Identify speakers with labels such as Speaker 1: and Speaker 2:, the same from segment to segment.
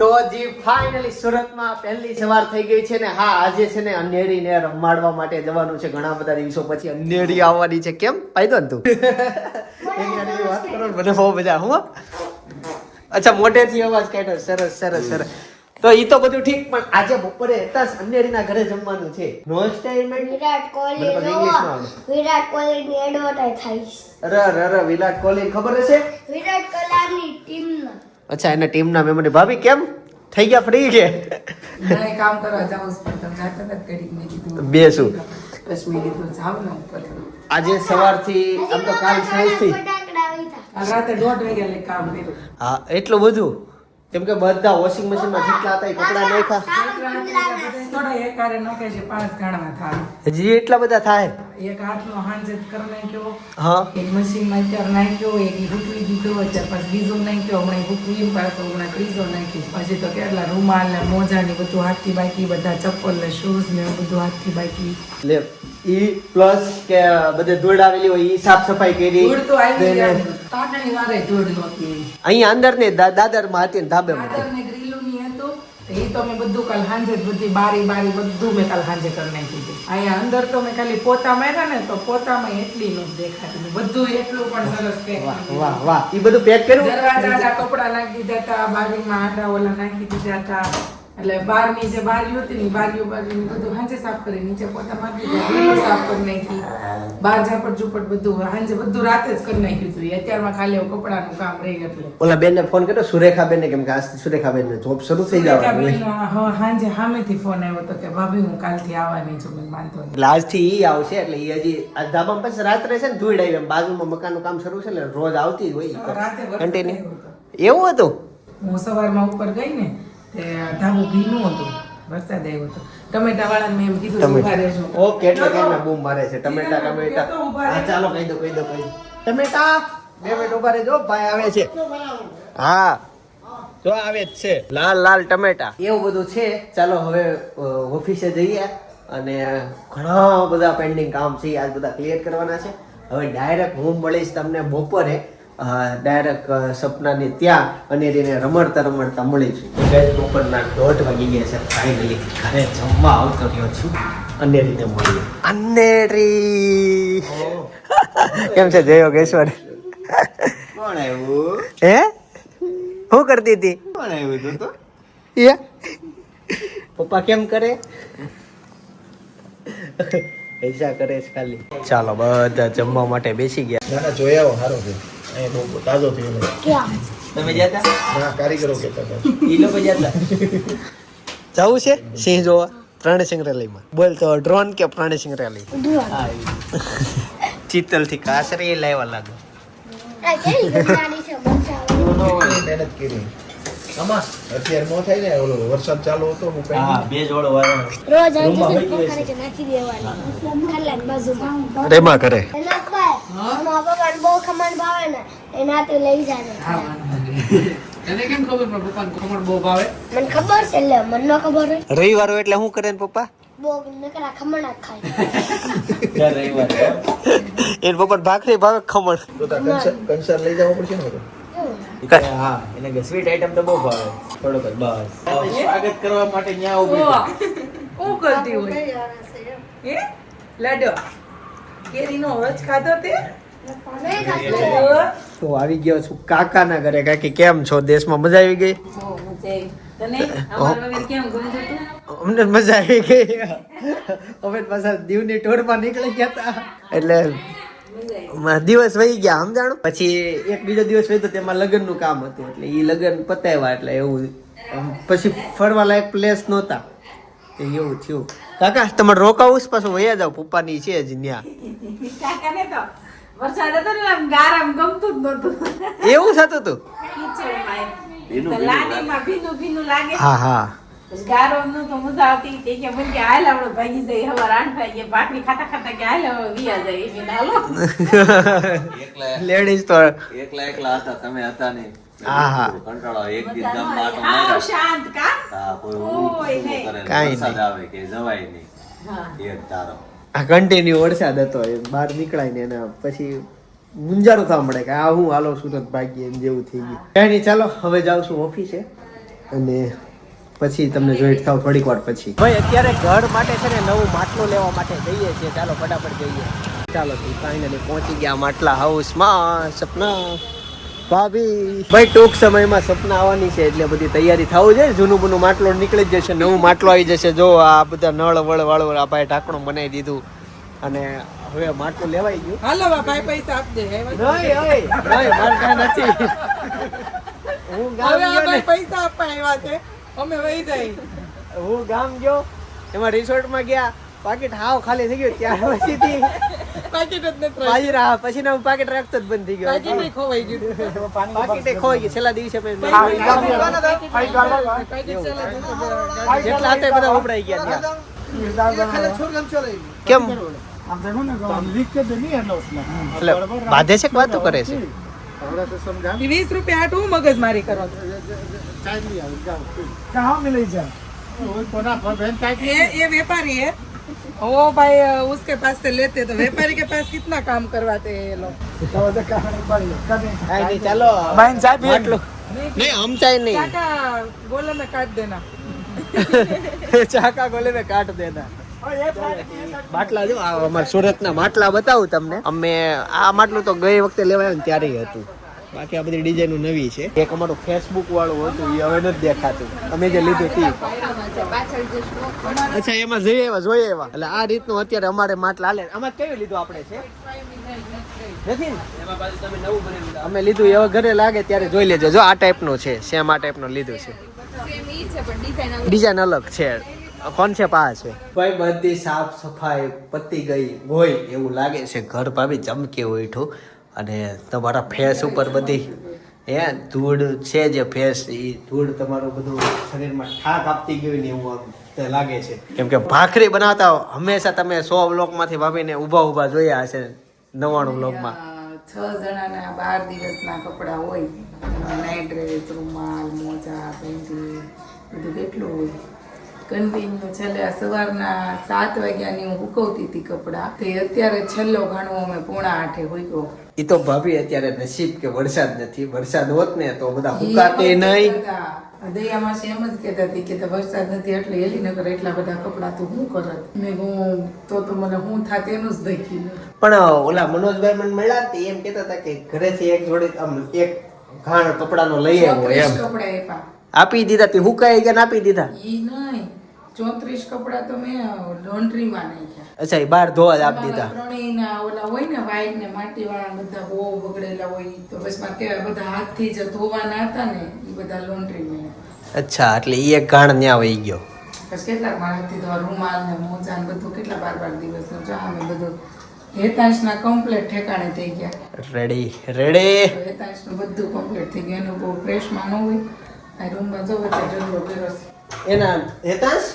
Speaker 1: તો જી ફાઇનલી સુરતમાં પહેલી સવાર થઈ ગઈ છે ને હા આજે છે ને અનેડીને રમાડવા માટે જવાનું છે ઘણા બધા દિવસો પછી. અનેડી આવવાની છે. કેમ? ફાયદો ને તું? વાત કરો ને મને બહુ મજા હું અચ્છા મોઢેથી અવાજ કાઢો સરસ સરસ સરસ. તો ઈ તો બધું ઠીક પણ આજે બપોરે હતા જ અનેડીના ઘરે જમવાનું છે. નો સ્ટાઇલમેન્ટ
Speaker 2: વિરાટ કોહલી વિરાટ કોહલી ની એડવર્ટાઈઝ થાય
Speaker 1: અરે અરે વિરાટ કોહલી ખબર હશે?
Speaker 2: વિરાટ કોહલી ટીમ ના.
Speaker 1: અચ્છા એના ટીમના મેમ્બર ભાભી કેમ? થઈ ગયા ફ્રી કે?
Speaker 3: કામ કરવા જાઉં પણ
Speaker 1: બે શું?
Speaker 3: બસ. મેં કીધું જાવ ને ઉપર.
Speaker 1: આજે સવારથી આમ તો કાલ સાંજથી.
Speaker 2: ફટાકડા વીતા
Speaker 3: કાલ રાતે દોઢ વાગ્યા કામ કર્યું.
Speaker 1: હા એટલું બધું? કેમ કે બધા વોશિંગ મશીનમાં જેટલા હતા એ કપડા નાખ્યા. હજી એટલા બધા થાય?
Speaker 3: એક હાથનો હાંજે કર નાખ્યો
Speaker 1: હા.
Speaker 3: એક મશીનમાં અત્યારે નાખ્યો એક ઈ દીધો અત્યારે પછી બીજો નાખ્યો હમણાં હૂકવી પાછો હમણાં ત્રીજો નાખ્યો. પછી તો કેટલા રૂમાલ ને મોજા ને બધું હાથથી બાકી બધા ચપ્પલ ને શૂઝ ને બધું હાથથી બાકી.
Speaker 1: લે ઈ પ્લસ કે બધે ધૂળ આવેલી હોય ઈ સાફ સફાઈ કરી.
Speaker 3: ધૂળ તો આવી ગયા તાટણી વારે ધૂળ નહોતી.
Speaker 1: અહીંયા અંદર ને દાદરમાં હતી ને ધાબે માં
Speaker 3: દાદર ને ગ્રીલું ની હતું તો એ તો મેં બધું કાલ હાંજે જ બધી બારી બારી બધું મેં કાલ હાંજે કરી નાખી દીધું અહીંયા અંદર તો મેં ખાલી પોતા માર્યા ને તો પોતામાં એટલી નું દેખાતું. બધું એટલું પણ સરસ પેક
Speaker 1: વાહ વાહ એ ઈ બધું પેક કર્યું?
Speaker 3: દરવાજા કપડા નાખી દીધા હતા બારીમાં આડા ઓલા નાખી દીધા હતા. એટલે બારની જે બારીઓ હતી ને બારીઓ બારીઓ બધું હાંજે સાફ કરી નીચે પોતા મારી સાફ કરી નાખી બાર ઝાપટ ઝુપટ બધું હાંજે બધું રાતે જ કરી નાખ્યું હતું. અત્યારમાં ખાલી કપડાનું કામ રહી એટલે.
Speaker 1: ઓલા બેન ને ફોન કર્યો સુરેખા બેન ને કેમ કે આજથી સુરેખા બેન જોબ શરૂ થઈ
Speaker 3: બેનનો હા- હાંજે સામેથી ફોન આવ્યો હતો કે ભાભી હું કાલથી આવવાની છું મને વાંધો નહીં.
Speaker 1: એટલે આજથી ઈ આવશે એટલે ઈ હજી ધાબા ધાબામાં પછી રાત્રે છે ને ધૂળ આવી બાજુમાં મકાનનું કામ શરૂ છે એટલે રોજ આવતી હોય
Speaker 3: રાતે
Speaker 1: કન્ટિન્યુ એવું હતું?
Speaker 3: હું સવારમાં ઉપર ગઈ ને તે ધાબુ ભીનું હતું વરસાદ આવ્યો હતો. ટમેટા વાળા મેં એમ કીધું ઊભા રહેજો.
Speaker 1: ઓકે એટલે કેમ બૂમ મારે છે. ટમેટા ટમેટા હા ચાલો કહી દો કહી દો કહી દો. ટમેટા બે મિનિટ ઊભા રહેજો ભાઈ આવે છે. હા. જો આવે જ છે. લાલ લાલ ટમેટા. એવું બધું છે. ચાલો હવે ઓફિસે જઈએ અને ઘણા બધા પેન્ડિંગ કામ છે આજ બધા ક્લિયર કરવાના છે. હવે ડાયરેક્ટ હું મળીશ તમને બપોરે. ડાયરેક્ટ સપનાની ત્યાં અને એને રમડતા રમડતા મળે છે. guys, બપોરના દોઢ વાગી ગયા છે. ફાઇનલી ઘરે જમવા આવતો રહ્યો છું. અને રીતે મળીએ. અનેરી. કેમ છે જય યોગેશ્વર?
Speaker 4: કોણ આવ્યું?
Speaker 1: હે? શું કરતી હતી?
Speaker 4: કોણ આવ્યું તું
Speaker 1: એ પપ્પા કેમ કરે? પૈસા કરે છે ખાલી. ચાલો બધા જમવા માટે બેસી ગયા.
Speaker 4: ના ના જોઈ આવો સારો છે. અહીંયા બહુ તાજો થયો
Speaker 2: ક્યાં?
Speaker 1: તમે જતા
Speaker 4: ના કારીગરો કહેતા હતા.
Speaker 1: ઈ લોકો જતા જવું છે? સિંહ જોવા? પ્રાણી સંગ્રહાલયમાં. બોલ તો ડ્રોન કે પ્રાણી સંગ્રહાલય? ચિત્તલથી કાસરી લાવ્યા લાગો.
Speaker 2: આ કેવી ગંદાની છે મજા આવે.
Speaker 4: એવું ન હોય મહેનત કરી. અત્યારે નો થાય ને ઓલો વરસાદ ચાલુ હતો હું કઈ
Speaker 1: બે જોડો વાળા
Speaker 2: રોજ અહીં જશે પંખા નીચે નાખી દેવાની. ખાલાની
Speaker 1: કરે
Speaker 2: એના પર પપ્પાને બહુ ખમણ ભાવે ને એનાથી લઈ જાય
Speaker 3: હા, વાંધો નહીં. તને કેમ ખબર મારા પપ્પાને ખમણ બહુ ભાવે?
Speaker 2: મને ખબર છે એટલે મને ન ખબર હોય.
Speaker 1: રવિવાર એટલે શું કરે ને પપ્પા?
Speaker 2: બહુ નકરા ખમણ જ ખાય.
Speaker 1: એને પપ્પા ભાખરી ભાવે ખમણ?
Speaker 4: તો તાર કંસર કંસર લઈ જવું પડશે ને
Speaker 5: હા એને કે સ્વીટ આઈટમ તો બહુ ભાવે. થોડોક બસ.
Speaker 4: સ્વાગત કરવા માટે ન્યા
Speaker 3: ઊભી હું કરતી હોય? હે? લાડો. કેરીનો રસ ખાધો તે?
Speaker 1: તો આવી ગયો છું કાકાના ઘરે. કાકી કેમ છો? દેશમાં મજા આવી ગઈ? અમને મજા આવી ગઈ. અમે પાછા દીવની ટોળમાં નીકળી ગયા હતા. એટલે દિવસ વહી ગયા સમજાણું? પછી એક બીજો દિવસ વહી તો તેમાં લગ્નનું કામ હતું. એટલે એ લગ્ન પતાવ્યા એટલે એવું. પછી ફરવા લાયક પ્લેસ નહોતા. એવું થયું. કાકા તમારે રોકાવું છે પાછું વયા જાવ પપ્પાની છે જ ન્યા.
Speaker 3: કાકાને તો વરસાદ હતો ને આમ ગારામ ગમતું જ નહોતું.
Speaker 1: એવું થતું હતું?
Speaker 3: એમ. ભીનું ભીનું લાગે.
Speaker 1: હા હા.
Speaker 3: ગારો નું તો મજા આવતી. તે કે મને કે હાલ આપણે ભાગી જઈએ હવાર આઠ વાગે ભાખરી ખાતા ખાતા કે હાલ હવે વિયા જાય. એમ હાલો.
Speaker 1: લેડીઝ તો
Speaker 5: એકલા એકલા હતા તમે હતા નહીં. વરસાદ
Speaker 1: કન્ટિન્યુ હતો બહાર નીકળાય ને એના પછી મુંજારો થવા મળે કે આ હું હાલો સુરત ભાગીએ એમ જેવું થઈ ગયું. કઈ નહીં ચાલો હવે જાઉં છું ઓફિસે અને પછી તમને જોઈન્ટ થાવ થોડીક વાર પછી. ભાઈ અત્યારે ઘર માટે છે ને નવું માટલું લેવા માટે જઈએ છીએ. ચાલો ફટાફટ જઈએ. ચાલો ફાઇનલી પહોંચી ગયા માટલા હાઉસમાં સપના. ભાભી ભાઈ ટૂંક સમયમાં સપના આવવાની છે એટલે બધી તૈયારી થવું છે જૂનું બૂનું માટલો નીકળી જ જશે નવું માટલો આવી જશે. જો આ બધા નળ વળ વાળો આ ભાઈ ઢાંકણું બનાવી દીધું. અને હવે માટલું લેવાઈ ગયું.
Speaker 3: હાલો ભાઈ પૈસા આપજે
Speaker 1: નહીં નહીં. મારે કાંઈ નથી. હું ગામ ગયો
Speaker 3: પૈસા આપવા આવ્યા છે. અમે વહી જઈ
Speaker 1: હું ગામ ગયો. એમાં રિસોર્ટમાં ગયા. પાકીટ હાવ ખાલી થઈ ગયું. ત્યાર પછીથી
Speaker 3: પાકેટ જ નથી
Speaker 1: પાજી રહા પછી ના પાકેટ રાખતો જ બંધ થઈ ગયો.
Speaker 3: પાકેટ ખોવાઈ ગયું.
Speaker 1: પાકેટ ખોવાઈ ગયું. છેલ્લા દિવસે જેટલા હતા બધા ઉપડાઈ ગયા ત્યાં. કેમ? બાધે છે વાતો કરે છે?
Speaker 3: વીસ રૂપિયા આટ હું મગજ મારી કરો કામ લઈ જાય એ વેપારી હે. वो भाई अ, उसके पास से लेते तो व्यापारी के पास कितना काम करवाते हैं ये लोग
Speaker 1: કાંઈ નહીં ચાલો માટલું નહીં હમચાય નહીં
Speaker 3: काका बोलो में काट देना
Speaker 1: ચાકા ગોલે મેં કાટ દેના માટલા જો આ અમારા સુરતના માટલા બતાવું તમને અમે આ માટલું તો ગઈ વખતે લેવાય ને ત્યારે હતું બાકી આ બધી ડિઝાઇનો નવી છે એક અમારું ફેસબુક વાળું હતું એ હવે નથી દેખાતું અમે જે લીધું હતી અચ્છા એમાં જોઈએ એવા જોઈએ એવા. એટલે આ રીતનું અત્યારે અમારે માટલા હાલે. આમાં કયું લીધું આપણે છે? નથી ને? અમે લીધું એવા ઘરે લાગે ત્યારે જોઈ લેજો. જો આ ટાઈપનું છે સેમ આ ટાઈપનું લીધું છે. ડિઝાઇન અલગ. છે. કોન્સેપ્ટ આ છે. ભાઈ બધી સાફ સફાઈ પતી ગઈ હોય એવું લાગે છે. ઘર ભાભી ચમકી ઉઠું અને તમારા ફેસ ઉપર બધી હે ધૂળ છે જે ફેસ એ ધૂળ તમારું બધું શરીરમાં ઠાક આપતી ગયું ને એવું લાગે છે. કેમ કે ભાખરી બનાવતા હંમેશા તમે સો બ્લોકમાંથી ભાભીને ઊભા ઊભા જોયા હશે નવાણું બ્લોકમાં
Speaker 3: છ જણાના બાર દિવસના કપડાં હોય નાઇટ ડ્રેસ રૂમાલ મોજા પેન્ટી બધું કેટલું હોય. કન્ટિન્યુ છેલ્લે સવારના સાત વાગ્યાની હું હુકવતી હતી કપડાં. તે અત્યારે છેલ્લો ઘણો અમે પોણા આઠે હુક્યો
Speaker 1: એ તો ભાભી અત્યારે નસીબ કે વરસાદ નથી. વરસાદ હોત ને તો બધા હુકાતે નહીં
Speaker 3: દયા માસી એમ જ કહેતા હતી કે વરસાદ નથી એટલે હેલીનગર એટલા બધા કપડાં તો હું કરત? મેં હું તો તો મને હું થાત એનું જ દેખી
Speaker 1: પણ ઓલા મનોજભાઈ મને મળ્યા તે એમ કહેતા હતા કે ઘરેથી એક જોડે આમ એક ઘાણ કપડાનો લઈ આવ્યો એમ. આપી દીધા તે હુકાઈ ગયા આપી દીધા?
Speaker 3: ઈ નહીં ચોત્રીસ કપડા તો મેં લોન્ડ્રીમાં નાખ્યા.
Speaker 1: અચ્છા એ બાર ધોવા જ આપી દીધા.
Speaker 3: ત્રણેયના ઓલા હોય ને વાઈટ ને માટીવાળા બધા બહુ બગડેલા હોય તો બસમાં કેવાય બધા હાથથી જે ધોવાના હતા ને એ બધા લોન્ડ્રીમાં
Speaker 1: અચ્છા એટલે એ એક ગાણ ન્યા વહી ગયો.
Speaker 3: બસ કેટલાક મારા હાથથી ધોવા રૂમાલ ને મોજા ને બધું કેટલા બાર બાર દિવસનું જો અમે બધું. હેતાંશના કમ્પ્લેટ ઠેકાણે થઈ ગયા.
Speaker 1: રેડી રેડી
Speaker 3: હેતાંશનું બધું કમ્પ્લીટ થઈ ગયું. એનું બહુ ફ્રેશમાં ન હોય. આ રૂમમાં જવું વચ્ચે જરૂર
Speaker 1: એના હેતાંશ?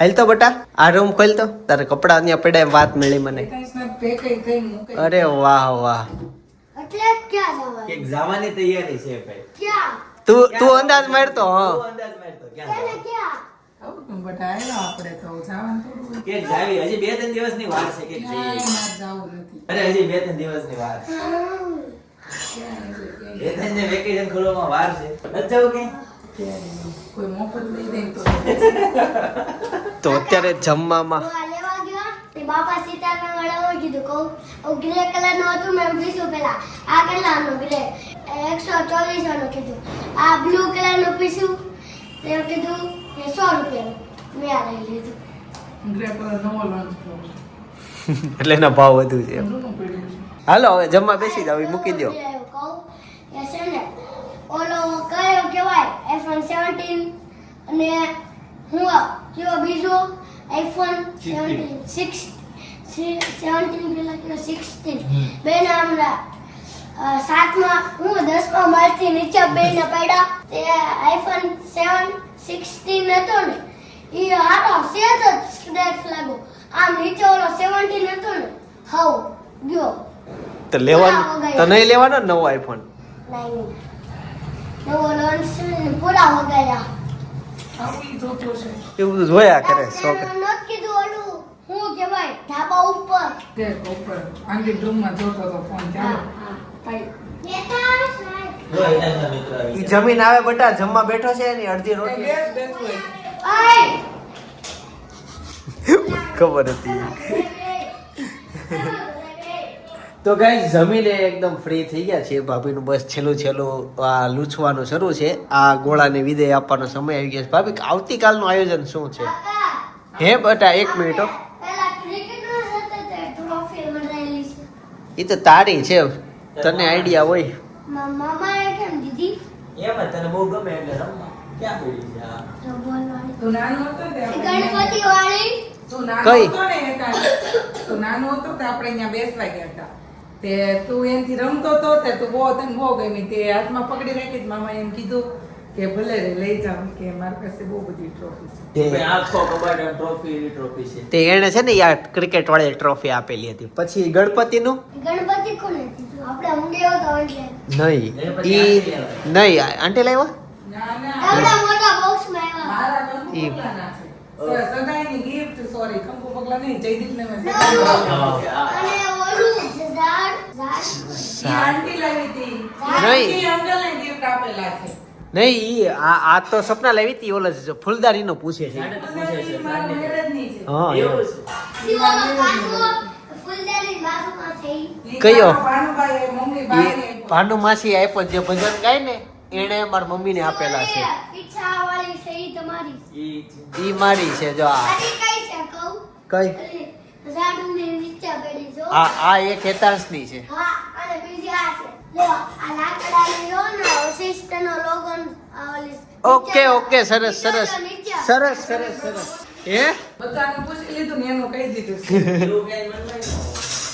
Speaker 1: હાલ તો બટા આ રૂમ ખોલ તો. તારે કપડા ત્યાં પડ્યા એમ વાત મળી મને. અરે વાહ વાહ.
Speaker 5: જવાની? તૈયારી છે ભાઈ.
Speaker 1: તું તું અંદાજ મારતો હા.
Speaker 5: અંદાજ મારતો ક્યાં
Speaker 2: એને ક્યાં
Speaker 3: આવું બધા આવ્યા આપણે તો જવાનું? થોડું હોય.
Speaker 5: ક્યાંક જાવી હજી બે ત્રણ દિવસની વાર છે ક્યાંક
Speaker 3: ક્યાંય
Speaker 5: જઈએ
Speaker 3: ના જાવું નથી.
Speaker 5: અરે હજી બે ત્રણ દિવસની વાર છે.
Speaker 3: ક્યાંય નથી, ક્યાંય
Speaker 5: બે ત્રણ ને વેકેશન ખોલવામાં વાર છે.
Speaker 3: તો
Speaker 1: અત્યારે જમવામાં
Speaker 2: લેવા ગયો તે બાપા સીતાના વાળા હોય કીધું કહું ગ્રે કલરનું હતું મેં પીશું પેલા. આ કેટલાનું ગ્રે એકસો ચોવીસનું કીધું. આ બ્લુ કલરનું પીશું તે કીધું કે સો રૂપિયાનું. મેં આ લઈ લીધું.
Speaker 3: ગ્રે કલર નવો
Speaker 1: એટલે એના ભાવ વધુ છે હાલો હવે જમવા બેસી જાવ મૂકી દો
Speaker 2: કહું છે ને ઓલો કયો કહેવાય? આઈફોન સેવન્ટીન અને હું કયો બીજો? આઈફોન સેવન્ટીન સિક્સ સેવન્ટીન પેલા કયો? સિક્સટીન બેના હમણાં સાતમાં હું દસમાં મારથી નીચે બેને પડ્યા. તે આઈફોન સેવન સિક્સટીન હતો ને એ હારો સેજ જ સ્ક્રેચ લાગો આમ નીચે ઓલો સેવન્ટીન હતો ને હવ ગયો.
Speaker 1: તો લેવાનું તો નહીં લેવાનો નવો આઈફોન
Speaker 2: નહીં. નવો પૂરા
Speaker 1: એવું બધું જોયા કરે છોકરા
Speaker 2: નોટ કીધું ઓલું. હું કહેવાય ધાબા ઉપર.
Speaker 3: તે ઉપર આંટી રૂમમાં જોતો તો ફોન ચાલો.
Speaker 1: જમીન આવે બટા જમવા બેઠો છે એની અડધી રોટલી. ખબર હતી. તો ગાઈ જમીને એકદમ ફ્રી થઈ ગયા છે ભાભીનું બસ છેલ્લું છેલ્લું આ લૂછવાનું શરૂ છે. આ ગોળાને વિદાય આપવાનો સમય આવી ગયો છે. ભાભી આવતીકાલનું આયોજન શું છે? હે બટા એક મિનિટ
Speaker 2: જતા તે
Speaker 1: તારી છે. તને આઈડિયા હોય.
Speaker 2: મા- મામાએ કેમ દીધી?
Speaker 5: એમ જ તને બહુ ગમે એટલે રમવા. ક્યાં પડી છે આ?
Speaker 2: તો બોલવાની.
Speaker 3: તું નાનો હતો ને તે
Speaker 2: એ
Speaker 3: આપણે
Speaker 2: ગણપતિ વાળી
Speaker 3: તું નાનો
Speaker 1: કઈ?
Speaker 3: હતો ને એ ટાઈમ, તું નાનો હતો આપણે અહીંયા બેસવા ગયા હતા. તે તું એનથી રમતો હતો તે તું બહુ તને બહુ ગમી. તે હાથમાં પકડી રાખી તો મામા એમ કીધું કે ભલે રે લઈ જાવ કે મારી પાસે બહુ બધી ટ્રોફી છે.
Speaker 5: ભાઈ આખો કબાટ આમ ટ્રોફી એની ટ્રોફી છે.
Speaker 1: તે એને છે ને યાર ક્રિકેટ વાળી ટ્રોફી આપેલી હતી. પછી ગણપતિનું?
Speaker 2: ગણપતિ કોને દીધું? આપણે ઊંડે હતો એટલે
Speaker 1: નહીં. ઈ નહીં આંટી લાવ્યો?
Speaker 3: ના ના.
Speaker 2: એવડા મોટા બોક્સમાં આવ્યા.
Speaker 3: મારા સ- સગાઈની ગિફ્ટ સોરી કંકુ પગલા નહીં, જયદીપને મેં
Speaker 2: ના.
Speaker 3: સગાઈ
Speaker 5: હા.
Speaker 3: આપી.
Speaker 2: અને ઓલું જે ઝાડ ઝાડ
Speaker 3: ઈ આંટી લાવી હતી.
Speaker 1: નહીં. આ આ તો સપના લાવી હતી ઓલો જ ફૂલદારીનો પૂછે છે. કયો?
Speaker 3: મમ્મી
Speaker 1: ભાનુ માસી આપ્યો. જે ભજન ગાય ને એને મારી મમ્મીને આપેલા છે.
Speaker 2: ઈ
Speaker 1: મારી છે જો આ.
Speaker 2: કઈ
Speaker 1: આ આ એક હેતાંશની છે.
Speaker 2: હા અને બીજી આ છે. લો આ લાકડાની લો ને વશિષ્ઠનો લોગો
Speaker 1: ઓકે ઓકે સરસ સરસ. સરસ સરસ સરસ. હે?
Speaker 3: બધાને પૂછી લીધું ને એનું કહી દીધું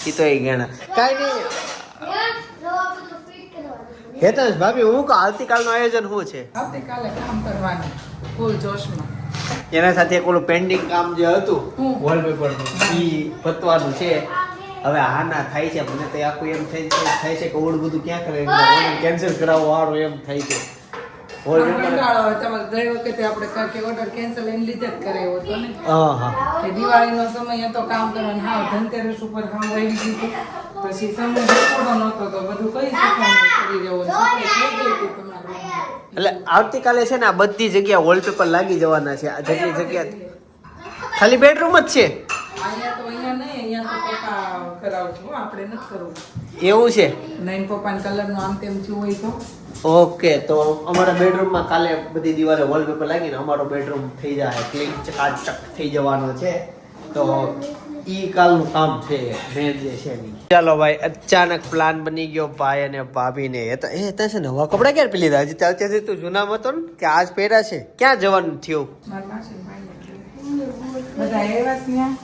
Speaker 1: ઈ તો એ ગણા કાઈ નહીં. હેતાંશ ભાભી હું આવતીકાલનું આયોજન શું છે?
Speaker 3: આવતીકાલે કામ કરવાનું ફૂલ જોશમાં.
Speaker 1: એના સાથે એક ઓલું પેન્ડિંગ કામ જે હતું. વોલપેપરનું ઈ પતવાનું છે. હવે હાના થાય છે મને તો આખું એમ થઈ છે થાય છે કે ઓળ બધું ક્યાં કરે? કેન્સલ કરાવો વારો એમ થાય છે.
Speaker 3: ગઈ વખતે આપણે order cancel એને લીધે જ કરાવ્યો હતો ને.
Speaker 1: હા હા.
Speaker 3: કે દિવાળીનો સમય હતો કામ કરવાનો. હા ધનતેરસ ઉપર કામ વહી ગયું પછી સમય નહોતો તો બધું કઈ કરી દેવું
Speaker 1: એટલે આવતીકાલે છે ને આ બધી જગ્યા વોલપેપર લાગી જવાના છે. આ જગ્યા જગ્યા ખાલી બેડરૂમ જ છે.
Speaker 3: અહીંયા તો અહીંયા નહીં અહીંયા તો પપ્પા કરાવશું હો, આપણે નથી કરવું.
Speaker 1: એવું છે?
Speaker 3: નઈન પપ્પાના કલરનું આમ તેમ થયું હોય તો.
Speaker 1: ઓકે તો અમારા બેડરૂમમાં કાલે બધી દિવાલે વોલપેપર લાગીને અમારો બેડરૂમ થઈ જાય. ક્લીન ચકાચક થઈ જવાનો છે. તો ઈ કાલનું કામ છે મેન જે છે ચાલો ભાઈ અચાનક પ્લાન બની ગયો ભાઈ અને ભાભીને. એ તો એ તો છે ને નવા કપડા ક્યારે પી લીધા? હજી તો અત્યારથી તું જૂના હતો ને કે આજ પહેર્યા છે? ક્યાં જવાનું થયું?
Speaker 3: બધા ત્યાં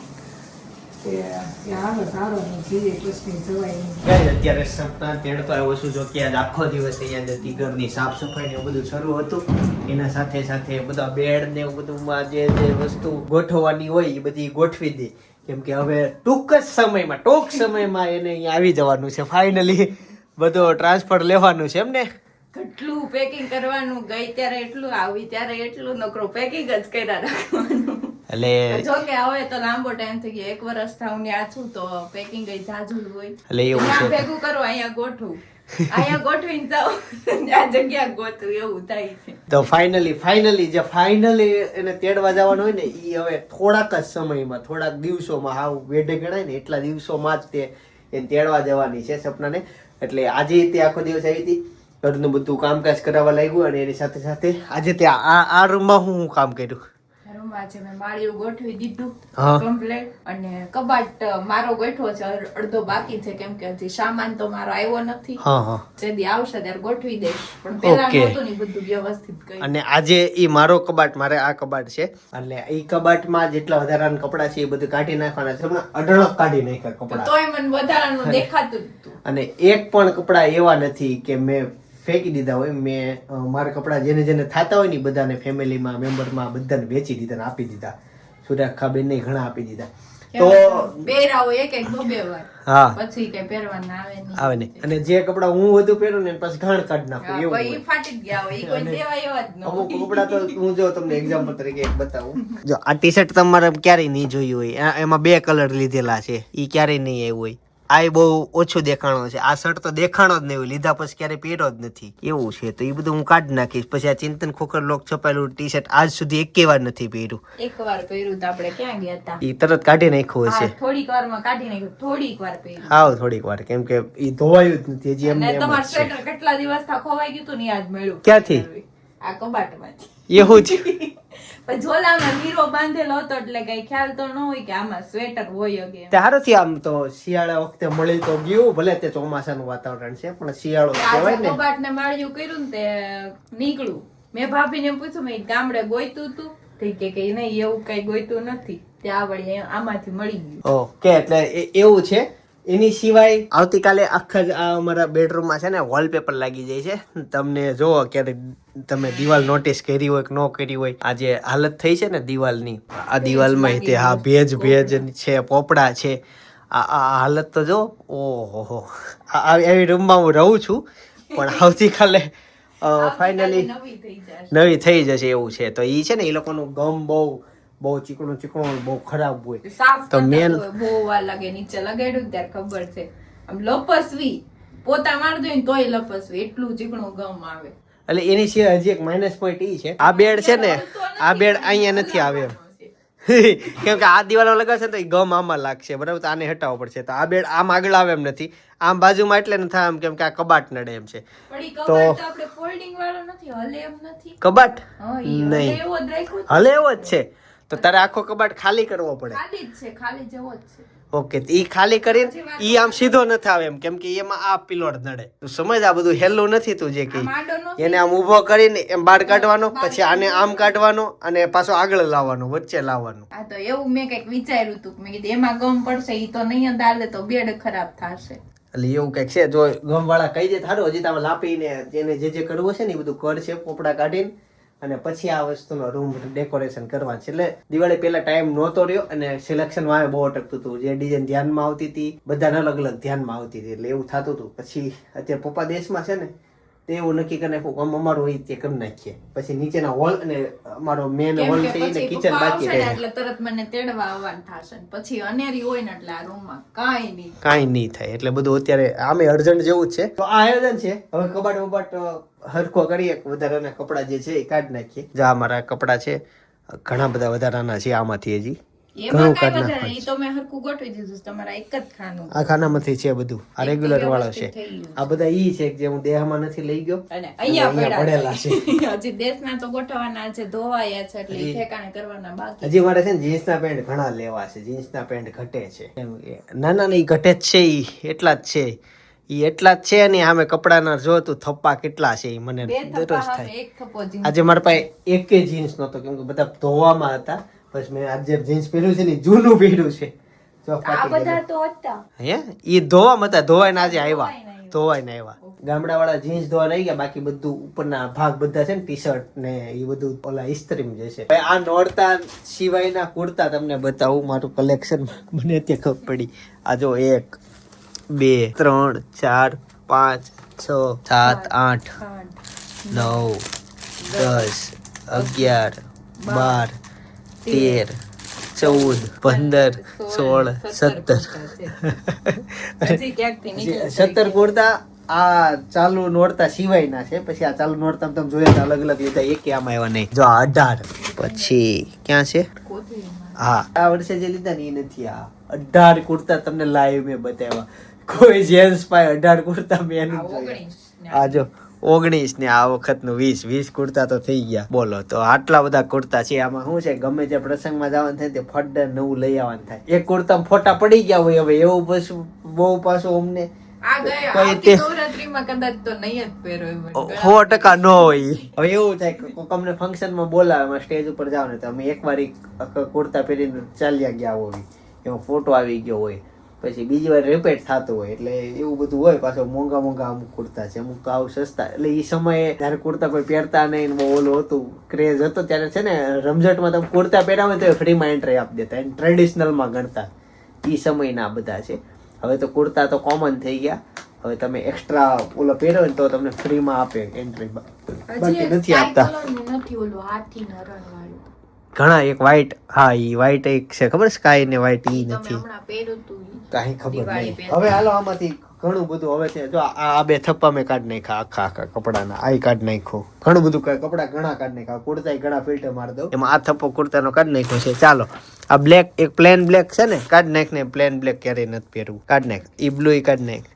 Speaker 3: ત્યાં
Speaker 1: અત્યારે સપના તેડતો આવ્યો છું જો કે આજ આખો દિવસ અહીંયા જતી ઘરની સાફ સફાઈ ને એવું બધું શરૂ હતું. એના સાથે સાથે બધા બેડ ને એવું બધુંમાં જે જે વસ્તુ ગોઠવવાની હોય એ બધી ગોઠવી દે. કેમ કે હવે ટૂંક જ સમયમાં ટૂંક સમયમાં એને અહીંયા આવી જવાનું છે. ફાઇનલી બધો ટ્રાન્સફર લેવાનું છે એમ ને?
Speaker 6: કેટલું પેકિંગ કરવાનું? ગઈ ત્યારે એટલું આવી ત્યારે એટલું નકરો પેકિંગ જ કર્યા રાખવાનું.
Speaker 1: એટલે
Speaker 6: જો કે હવે તો લાંબો ટાઈમ થઈ ગયો. એક વર્ષ થાય ને આ છું તો પેકિંગ ગઈ જાજુ હોય.
Speaker 1: એટલે એવું
Speaker 6: ભેગું કરો અહીંયા ગોઠવું. અહીંયા ગોઠવું એવું થાય
Speaker 1: તો ફાઇનલી ફાઇનલી જે ફાઇનલી એને તેડવા જવાનું હોય ને એ હવે થોડાક જ સમયમાં, થોડાક દિવસોમાં હાવ વેઢે ગણાય ને, એટલા દિવસોમાં જ તે એને તેડવા જવાની છે સપનાને. એટલે આજે તે આખો દિવસ આવી હતી. ઘરનું બધું કામકાજ કરાવવા લાગ્યું અને એની સાથે સાથે આજે તે આ આ રૂમમાં હું કામ કર્યું.
Speaker 6: રૂમમાં છે મેં માળીઓ ગોઠવી દીધું કમ્પ્લેટ અને કબાટ મારો ગોઠવો છે અડધો બાકી છે કેમ કે હજી સામાન તો મારો આવ્યો નથી.
Speaker 1: હા હા.
Speaker 6: જેદી આવશે ત્યારે ગોઠવી દઈશ. પણ પેલા
Speaker 1: Okay.
Speaker 6: નહોતું ને બધું વ્યવસ્થિત કરી
Speaker 1: અને આજે ઈ મારો કબાટ મારે આ કબાટ છે. એટલે ઈ કબાટમાં જેટલા વધારાના કપડાં છે એ બધું કાઢી નાખવાના છે. અઢળક કાઢી નાખ્યા કપડાં.
Speaker 6: તોય મને વધારાનું દેખાતું
Speaker 1: અને એક પણ કપડાં એવા નથી કે મેં ફેંકી દીધા હોય મેં મારા કપડાં જેને જેને થતા હોય ને બધાને ફેમિલીમાં મેમ્બરમાં બધાને વેચી દીધા ને આપી દીધા. સુરેખાબેન ને ઘણા આપી દીધા. તો
Speaker 6: પહેરાવો એક એક બે બે વાર.
Speaker 1: હા.
Speaker 6: પછી કઈ પહેરવાના આવે નહીં.
Speaker 1: આવે ને અને જે કપડાં હું વધુ પહેરું ને પછી ઘાણ કાઢ નાખું એવું હોય.
Speaker 6: ફાટી ગયા હોય કોઈ દેવા એવા જ ન
Speaker 1: અમુક. કપડાં તો હું જો તમને એક્ઝામ્પલ તરીકે એક બતાવું. જો આ ટી શર્ટ તમારે ક્યારેય નહીં જોયું હોય. આ- એમાં બે કલર લીધેલા છે. ઈ ક્યારેય નહીં આવ્યું હોય. આ બહુ ઓછું દેખાણો છે. આ શર્ટ તો દેખાણો જ નહીં લીધા પછી ક્યારે પહેર્યો જ નથી. એવું છે. તો એ બધું હું કાઢી નાખીશ. પછી આ ચિંતન ખોખર લોક છપાયેલું ટી શર્ટ આજ સુધી એકે વાર નથી પહેર્યું.
Speaker 6: એકવાર પહેર્યું તો આપણે ક્યાં ગયા હતા?
Speaker 1: એ તરત કાઢી નાખ્યું હશે.
Speaker 6: થોડીક વારમાં કાઢી નાખ્યું. થોડીક વાર પહેર્યું.
Speaker 1: હા થોડીક વાર. કેમ કે એ ધોવાયું જ નથી. હજી એમ
Speaker 6: તમારું સ્વેટર કેટલા દિવસ થા ખોવાઈ ગયું તું ને યાદ મળ્યું.
Speaker 1: ક્યાંથી?
Speaker 6: આ કબાટમાંથી.
Speaker 1: એવું છે
Speaker 6: પણ ઝોલામાં બાંધેલો હતો એટલે કઈ ખ્યાલ તો ન હોય કે આમાં સ્વેટર હોય કે
Speaker 1: ત્યારે થી આમ તો શિયાળા વખતે મળી તો ગયું ભલે તે ચોમાસાનું વાતાવરણ છે પણ શિયાળો કહેવાય ને.
Speaker 6: કબાટ ને માળિયું કર્યું ને તે નીકળું મેં ભાભીને પૂછ્યું મેં ગામડે ગોઈતું તું? તે કે કે નહીં એવું કઈ ગોઈતું નથી. તે આ વળી આમાંથી મળી ગયું.
Speaker 1: ઓકે એટલે એવું છે? એની સિવાય આવતીકાલે આખા જ આ અમારા બેડરૂમમાં છે ને વોલપેપર લાગી જાય છે. તમને જોવો ક્યારે તમે દિવાલ નોટિસ કરી હોય કે ન કરી હોય આ જે હાલત થઈ છે ને દિવાલની. આ દિવાલમાં તે હા ભેજ ભેજ છે પોપડા છે. આ આ હાલત તો જો ઓહો એવી રૂમમાં હું રહું છું પણ આવતીકાલે ફાઇનલી
Speaker 6: નવી થઈ જશે.
Speaker 1: નવી થઈ જશે એવું છે. તો એ છે ને એ લોકોનું ગમ બહુ બહુ ચીકણું ચીકણું બહુ ખરાબ હોય.
Speaker 6: સાફ
Speaker 1: તો મેન
Speaker 6: તો બહુ વાર લાગે નીચે લગાડ્યું ત્યારે ખબર છે. આમ લપસવી. પોતા હોય ને તોય લપસવી. એટલું ચીકણું ગમ આવે.
Speaker 1: એટલે એની સિવાય હજી એક માઇનસ પોઈન્ટ ઈ છે. આ બેડ છે ને આ બેડ અહીંયા નથી આવે એમ કેમ કે આ દિવાલો લગાવશે ને તો એ ગમ આમાં લાગશે બરાબર? તો આને હટાવવો પડશે. તો આ બેડ આમ આગળ આવે એમ નથી. આમ બાજુમાં એટલે ન થાય એમ કેમ કે આ કબાટ નડે એમ છે. તો-
Speaker 6: કબાટ આપણે ફોલ્ડિંગ વાળો નથી હલે એમ નથી.
Speaker 1: કબાટ?
Speaker 6: હા ઈ હલે
Speaker 1: નહીં.
Speaker 6: એવો જ રાખ્યો છે.
Speaker 1: હલે એવો જ છે. તો તારે આખો કબાટ ખાલી કરવો પડે.
Speaker 6: ખાલી જ છે ખાલી જેવો જ છે.
Speaker 1: ઓકે ઈ ખાલી કરીને ઈ આમ સીધો નથી આવે એમ કેમ કે એમાં આ પિલોડ નડે. તું સમજ આ બધું હેલું નથી તું જે કે એને આમ ઊભો કરીને એમ બહાર કાઢવાનો પછી આને આમ કાઢવાનો અને પાછો આગળ લાવવાનો વચ્ચે લાવવાનો.
Speaker 6: આ તો એવું મેં કંઈક વિચાર્યું હતું મેં કીધું એમાં ગમ પડશે ઈ તો નહીં અંદાલે તો બેડ ખરાબ થશે.
Speaker 1: એટલે એવું કંઈક છે જો ગમ વાળા કહી દે થારું હજી તમે લાપીને એને જે જે કરવું છે ને એ બધું કરશે પોપડા કાઢીને. અને પછી આ વસ્તુનો રૂમ ડેકોરેશન કરવાનું છે. એટલે દિવાળી પહેલા ટાઈમ નહોતો રહ્યો અને સિલેક્શનમાં બહુ અટકતું હતું. જે ડિઝાઇન ધ્યાનમાં આવતી હતી, બધાને અલગ અલગ ધ્યાનમાં આવતી હતી. એટલે એવું થતું હતું. પછી અત્યારે પપ્પા દેશમાં છે ને તે એવું નક્કી કરી નાખ્યું આમ અમારું હોય તે કરી નાખીએ. પછી નીચેના હોલ અને અમારો મેન હોલ છે એને કિચન બાકી રહે.
Speaker 6: એટલે તરત મને તેડવા આવવાનું થશે પછી અનેરી હોય ને એટલે આ રૂમમાં કાંઈ નહીં.
Speaker 1: કાંઈ નહીં થાય. એટલે બધું અત્યારે આમે અર્જન્ટ જેવું જ છે. તો આ આયોજન છે. હવે કબાટ બબાટ હરખો કરીએ વધારાના કપડાં જે છે એ કાઢી નાખીએ. જો આ મારા કપડા છે ઘણા બધા વધારાના છે આમાંથી હજી. ઘણું
Speaker 6: કાંઈ
Speaker 1: કાઢી
Speaker 6: વધારે તો મેં હરખું ગોઠવી દીધું તમારા એક જ ખાનું.
Speaker 1: આ ખાનામાંથી છે બધું. આ રેગ્યુલર વાળો છે.
Speaker 6: વ્યવસ્થિત થઈ ગયું.
Speaker 1: આ બધા ઈ છે જે હું દેહમાં નથી લઈ ગયો.
Speaker 6: અને અહીંયા
Speaker 1: અહીંયા પડેલા
Speaker 6: છે. હજી દેશના તો ગોઠવવાના છે ધોવાયા છે એટલે ઠેકાણે કરવાના બાકી
Speaker 1: હજી મારે છે ને જીન્સના પેન્ટ ઘણા લેવા છે. જીન્સના પેન્ટ ઘટે છે. ના ના ઈ ઘટે જ છે ઈ. એટલા જ છે. ઈ એટલા જ છે ને આમે કપડાના જો તું થપ્પા કેટલા છે મને દરરોજ થાય.
Speaker 6: જીન્સ.
Speaker 1: આજે મારા પાસે એકે જીન્સ નતો કેમ કે બધા ધોવામાં હતા. પછી મેં આજે જીન્સ પહેર્યું છે ને જૂનું પહેર્યું છે. જો
Speaker 6: આ બધા તો હતા.
Speaker 1: હે? એ ધોવા મતા ધોવાય ધોવાઈને આજે આવ્યા
Speaker 6: ધોવાઈને આવ્યા.
Speaker 1: ધોવાઈને આવ્યા. ગામડા વાળા જીન્સ ધોવા નહીં ગયા બાકી બધું ઉપરના ભાગ બધા છે ને ટી શર્ટ ને એ બધું ઓલા ઇસ્ત્રીમ જશે આ નોરતા સિવાયના કુર્તા તમને બતાવું મારું કલેક્શન મને ત્યાં ખબર પડી. આ જો એક બે ત્રણ ચાર પાંચ છ સાત આઠ, નવ દસ અગિયાર બાર તેર ચૌદ પંદર સોળ સત્તર સત્તર. કુર્તા આ ચાલુ નોરતા સિવાયના છે. પછી આ ચાલુ નોડતા તમે જોયા અલગ અલગ લીધા એક આમાં આવ્યા નહીં. જો અઢાર પછી ક્યાં છે? હા. આ વર્ષે જે લીધા ને એ નથી આ. અઢાર કુર્તા તમને લાઈવ મેં બતાવ્યા. કોઈ જેન્ટ્સ પાસે અઢાર કુર્તા મેં
Speaker 6: આ
Speaker 1: જ.
Speaker 6: ઓગણીસ ને
Speaker 1: આ જો ઓગણીસ ને આ વખતનું વીસ. વીસ કુર્તા તો થઈ ગયા. બોલો તો આટલા બધા કુર્તા છે આમાં શું છે? ગમે તે પ્રસંગમાં જવાનું થાય તે ફટ નવું લઈ આવવાનું થાય. એક કુર્તા ફોટા પડી ગયા હોય હવે એવું પછી બહુ પાછું અમને
Speaker 6: આ ગયા
Speaker 1: કોઈ
Speaker 6: આવતી
Speaker 1: તે-
Speaker 6: નવરાત્રીમાં કદાચ તો નહીં જ પહેરો એમ જ.
Speaker 1: સો ટકા ન હોય. હવે એવું થાય કે અમને ફંક્શનમાં બોલાવે સ્ટેજ ઉપર જાવ ને તો અમે એકવાર ઈ કુર્તા પહેરીને ચાલ્યા ગયા હોય એમાં ફોટો આવી ગયો હોય. પછી બીજી વાર રિપેટ થતું હોય એટલે એવું બધું હોય પાછો મોંઘા મોંઘા અમુક કુર્તા છે અમુક આવું સસ્તા. એટલે એ સમયે ત્યારે કુર્તા કોઈ પહેરતા નહીં બહુ ઓલું હતું ક્રેઝ હતો ત્યારે છે ને રમઝટમાં તમે કુર્તા પહેરાવે તો ફ્રીમાં એન્ટ્રી આપી દેતા એને ટ્રેડિશનલમાં ગણતા. એ સમયના બધા છે. હવે તો કુર્તા તો કોમન થઈ ગયા. હવે તમે એક્સ્ટ્રા ઓલો પહેરો ને તો તમને ફ્રીમાં આપે એન્ટ્રી બાકી નથી આપતા.
Speaker 6: નથી ઓલું હાથી નરણ વાળું
Speaker 1: ઘણા એક વ્હાઈટ હા ઈ વ્હાઈટ એક છે. ખબર સ્કાય ને વ્હાઈટ ઈ નથી. કાંઈ ખબર નહીં. હવે હાલો આમાંથી ઘણું બધું હવે છે. જો આ આ બે થપ્પા મેં કાઢ નાખ્યા આખા આખા કપડાના. આ કાઢ નાખ્યો. ઘણું બધું કપડા ઘણા કાઢ નાખ્યા. કુર્તા ઘણા ફિલ્ટર મારી દઉં. એમાં આ થપ્પો કુર્તાનો કાઢ નાખ્યો છે. ચાલો. આ બ્લેક એક પ્લેન બ્લેક છે ને કાઢ નાખ ને પ્લેન બ્લેક ક્યારેય નથી પહેરવું. કાઢ નાખ. ઈ બ્લુ ઈ કાઢી નાખ.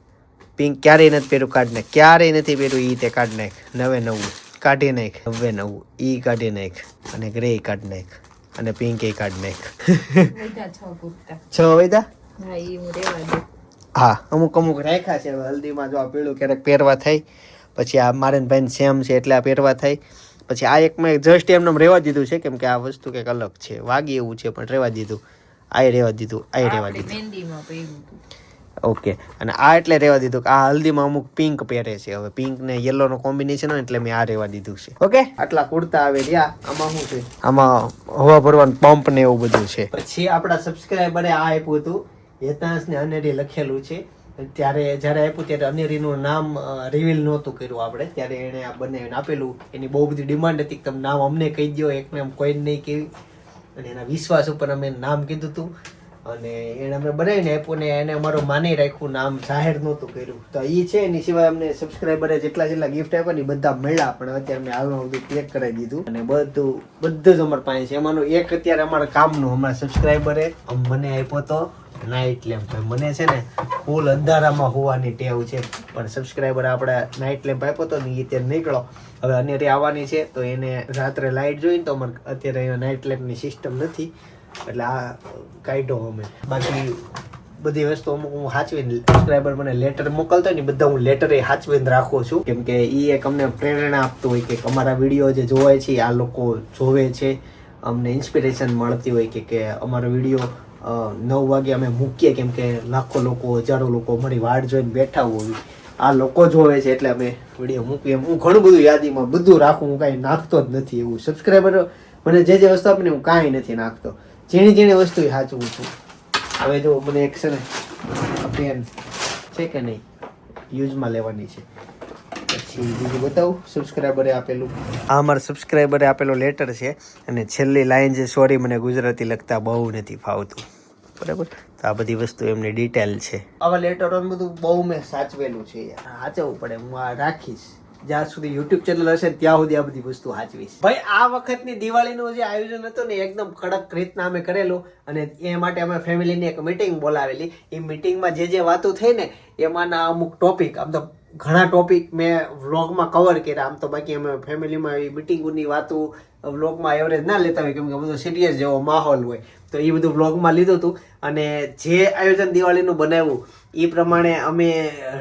Speaker 1: પિંક ક્યારેય નથી પહેરું કાઢ નાખ. ક્યારેય નથી પહેરું ઈ તે કાઢ નાખ. નવે નવું. કાઢી નાખ નવે નવું ઈ કાઢી નાખ અને ગ્રે કાઢી નાખ અને પિંક એ કાઢી નાખ.
Speaker 6: છ
Speaker 1: વૈદા?
Speaker 6: હા
Speaker 1: અમુક અમુક રાખ્યા છે હલ્દીમાં જો આ પીળું ક્યારેક પહેરવા થાય પછી આ મારે ભાઈ સેમ છે એટલે આ પહેરવા થાય. પછી આ એક મેં જસ્ટ એમને રહેવા દીધું છે કેમ કે આ વસ્તુ કંઈક અલગ છે. વાગી એવું છે પણ રહેવા દીધું. આ રહેવા દીધું આય રહેવા દીધું. ઓકે. અને આ એટલે રહેવા દીધું કે આ હલ્દીમાં અમુક પિંક પહેરે છે. હવે પિંક ને યલો નો કોમ્બિનેશન હોય એટલે મેં આ રહેવા દીધું છે. ઓકે? આટલા કુર્તા આવે રહ્યા. આમાં શું છે? આમાં હવા ભરવાનું પંપ ને એવું બધું છે. પછી આપણા સબસ્ક્રાઈબરે આ આપ્યું હતું. હેતાંશ ને અનેરી લખેલું છે. ત્યારે જ્યારે આપ્યું ત્યારે અનેરીનું નામ રિવીલ નહોતું કર્યું આપણે. ત્યારે એણે આ બનાવીને આપેલું. એની બહુ બધી ડિમાન્ડ હતી કે તમે નામ અમને કહી દો એકને એમ કોઈ નહીં કેવી. અને એના વિશ્વાસ ઉપર અમે નામ કીધું હતું. અને એને અમે બનાવીને આપ્યું ને એને અમારું માની રાખ્યું નામ જાહેર નહોતું કર્યું. તો એ છે, એની સિવાય અમને સબસ્ક્રાઈબરે જેટલા જેટલા ગિફ્ટ આપ્યા ને બધા મળ્યા, પણ અત્યારે મેં હાલમાં બધું પેક કરાવી દીધું. અને બધું બધું જ અમારા પાસે છે. એમાંનું એક અત્યારે અમારા કામનું અમારા સબસ્ક્રાઈબરે મને આપ્યો તો નાઇટ લેમ્પ મને છે ને ફૂલ અંધારામાં હોવાની ટેવ છે. પણ સબસ્ક્રાઈબર આપણે નાઇટ લેમ્પ આપ્યો તો ને એ અત્યારે નીકળો. હવે અનેરી આવવાની છે, તો એને રાત્રે લાઇટ જોઈને તો અમારે અત્યારે અહીંયા નાઇટ લેમ્પની સિસ્ટમ નથી. એટલે આ કાઢ્યો અમે. બાકી બધી વસ્તુ અમુક હું સાચવીને સબસ્ક્રાઈબર મને લેટર મોકલતો હોય ને બધા હું લેટર એ સાચવીને રાખું છું. કેમ કે એ એક અમને પ્રેરણા આપતું હોય કે અમારા વીડિયો જે જોવાય છે, આ લોકો જોવે છે. અમને ઇન્સ્પિરેશન મળતી હોય કે કે અમારો વીડિયો નવ વાગે અમે મૂકીએ. કેમ કે લાખો લોકો, હજારો લોકો અમારી વાડ જોઈને બેઠા હોય. આ લોકો જોવે છે એટલે અમે વીડિયો મૂકીએ. હું ઘણું બધું યાદીમાં બધું રાખું. હું કાંઈ નાખતો જ નથી એવું. સબસ્ક્રાઈબર મને જે જે વસ્તુ આપીને હું કાંઈ નથી નાખતો. ઝીણી ઝીણી વસ્તુ સાચવું છું. હવે જો મને એક છે ને પેન છે કે નહીં યુઝમાં લેવાની છે. પછી બીજું બતાવું સબસ્ક્રાઈબરે આપેલું. આ અમારા સબસ્ક્રાઈબરે આપેલો લેટર છે અને છેલ્લી લાઈન સોરી મને ગુજરાતી લખતા બહુ નથી ફાવતું. બરાબર? તો આ બધી વસ્તુ એમની ડિટેલ છે. આવા લેટરો બધું બહુ મેં સાચવેલું છે યાર. સાચવવું પડે હું આ રાખીશ. જ્યાં સુધી યુટ્યુબ ચેનલ હશે ત્યાં સુધી આ બધી વસ્તુ સાચવીશ ભાઈ, આ વખતની દિવાળીનું જે આયોજન હતું ને એકદમ કડક રીતના અમે કરેલું અને એ માટે અમે ફેમિલીની એક મિટિંગ બોલાવેલી. એ મિટિંગમાં જે જે વાતો થઈ ને, એમાંના અમુક ટોપિક આમ તો ઘણા ટોપિક મેં વ્લોગમાં કવર કર્યા. આમ તો બાકી અમે ફેમિલીમાં એ મિટિંગોની વાતો વ્લોગમાં એવરેજ ના લેતા હોય, કેમ કે બધો સિરિયસ જેવો માહોલ હોય. તો એ બધું વ્લોગમાં લીધું હતું અને જે આયોજન દિવાળીનું બનાવ્યું એ પ્રમાણે અમે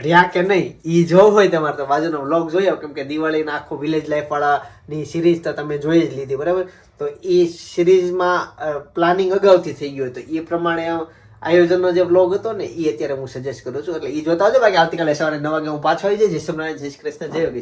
Speaker 1: રહ્યા કે નહીં એ જોવું હોય તમારે તો બાજુનો વ્લોગ જોયો કેમ કે દિવાળીના આખો વિલેજ લાઈફવાળાની સિરીઝ તો તમે જોઈ જ લીધી, બરાબર? તો એ સિરીઝમાં પ્લાનિંગ અગાઉથી થઈ ગયું હતું. એ પ્રમાણે આયોજનનો જે વ્લોગ હતો ને એ અત્યારે હું સજેસ્ટ કરું છું. એટલે એ જોતા આવજો, બાકી આવતીકાલે સવારે નવ વાગે હું પાછો આવી જઈશ. જય શ્રી કૃષ્ણ, જય યોગેશ.